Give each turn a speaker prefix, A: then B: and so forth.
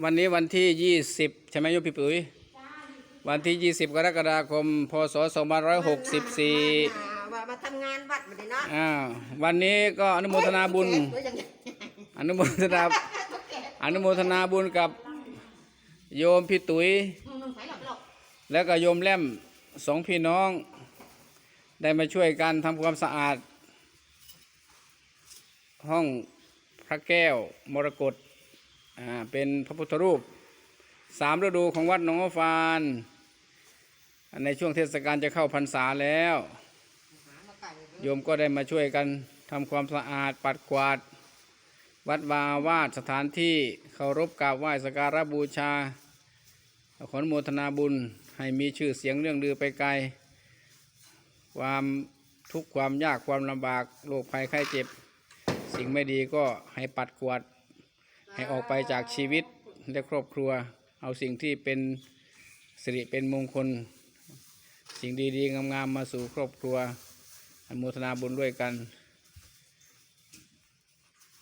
A: วันนี้วันที่ยี่สิบใช่ไหมโยมพี่ปุ๋ย วันที่ยี่สิบกรกฎาคม พศสองพันร้อยหกสิบสี่
B: ว่ามาทำงานวัดมาดิเนาะ
A: อ่าวันนี้ก็อนุโมทนาบุญ
B: ตัวอย่างนี้
A: อนุโมทนา อนุโมทนาบุญกับโยมพี่ตุ๋ย
B: มึงใส่หลอกหลอก
A: แล้วก็โยมแล่มสองพี่น้อง ได้มาช่วยกันทำความสะอาด ห้องพระแก้วมรกต อ่าเป็นพระพุทธรูปสามฤดูของวัดหนองฟานในช่วงเทศกาลจะเข้าพรรษาแล้ว โยมก็ได้มาช่วยกันทำความสะอาดปัดกวาด วัดวาวาสสถานที่เคารพกราบไหว้สักการะบูชา ขอนโมทนาบุญให้มีชื่อเสียงเรื่องลือไปไกล ความทุกข์ความยากความลำบากโรคภัยไข้เจ็บ สิ่งไม่ดีก็ให้ปัดกวาด ให้ออกไปจากชีวิตและครอบครัว เอาสิ่งที่เป็นสิริเป็นมงคล สิ่งดีๆงามๆมาสู่ครอบครัวอนุโมทนาบุญด้วยกัน